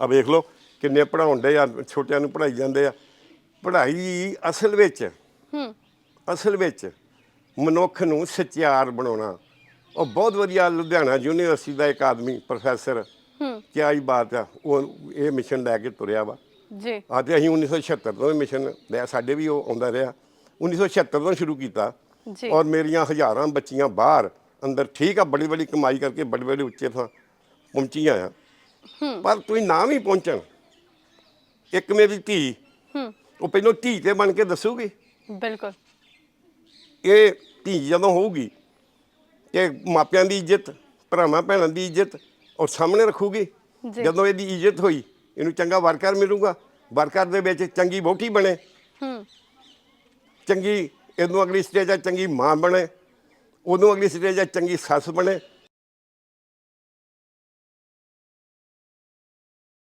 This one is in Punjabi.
ਆ ਵੇਖ ਲਓ ਕਿੰਨੇ ਪੜਾਉਂਦੇ ਆ ਛੋਟਿਆਂ ਨੂੰ ਪੜਾਈ ਜਾਂਦੇ ਆ। ਪੜ੍ਹਾਈ ਅਸਲ ਵਿੱਚ ਹੂੰ। ਅਸਲ ਵਿੱਚ ਮਨੁੱਖ ਨੂੰ ਸਚਿਆਰ ਬਣਾਉਣਾ। ਉਹ ਬਹੁਤ ਵਧੀਆ ਲੁਧਿਆਣਾ ਯੂਨੀਵਰਸਿਟੀ ਦਾ ਇੱਕ ਆਦਮੀ ਪ੍ਰੋਫੈਸਰ ਹੂੰ। ਕਿਆ ਹੀ ਬਾਤ ਆ ਉਹ ਇਹ ਮਿਸ਼ਨ ਲੈ ਕੇ ਤੁਰਿਆ ਵਾ। ਜੀ। ਆ ਤੇ ਅਸੀਂ 1976 ਤੋਂ ਇਹ ਮਿਸ਼ਨ ਲਿਆ ਸਾਡੇ ਵੀ ਉਹ ਆਉਂਦਾ ਰਿਹਾ। 1976 ਤੋਂ ਸ਼ੁਰੂ ਕੀਤਾ। ਜੀ। ਔਰ ਮੇਰੀਆਂ ਹਜ਼ਾਰਾਂ ਬੱਚੀਆਂ ਬਾਹਰ ਅੰਦਰ ਠੀਕ ਆ ਬੜੀ ਬੜੀ ਕਮਾਈ ਕਰਕੇ ਬੜੇ ਬੜੇ ਉੱਚੇ ਥਾਂ ਪਹੁੰਚੀਆਂ ਆ। ਪਰ ਤੁਸੀਂ ਨਾ ਵੀ ਪਹੁੰਚਣ। ਇੱਕ ਮੇਰੀ ਧੀ। ਹੂੰ। ਉਹ ਪਹਿਲਾਂ ਧੀ ਤੇ ਬਣ ਕੇ ਦੱਸੂਗੀ। ਬਿਲਕੁਲ। ਇਹ ਧੀ ਜਦੋਂ ਹੋਊਗੀ ਇਹ ਮਾਪਿਆਂ ਦੀ ਇੱਜ਼ਤ ਭਰਾਵਾਂ ਭੈਣਾਂ ਦੀ ਇੱਜ਼ਤ ਔਰ ਸਾਹਮਣੇ ਰੱਖੂਗੀ। ਜੀ। ਜਦੋਂ ਇਹਦੀ ਇੱਜ਼ਤ ਹੋਈ ਇਹਨੂੰ ਚੰਗਾ ਵਰਕਰ ਮਿਲੂਗਾ। ਵਰਕਰ ਦੇ ਵਿੱਚ ਚੰਗੀ ਵੋਟੀ ਬਣੇ। ਹੂੰ। ਚੰਗੀ ਇਹਨੂੰ ਅਗਲੀ ਸਟੇਜ ਆ ਚੰਗੀ ਮਾਂ ਬਣੇ। ਉਦੋਂ ਅਗਲੀ ਸਟੇਜ ਆ ਚੰਗੀ ਸੱਸ ਬਣੇ।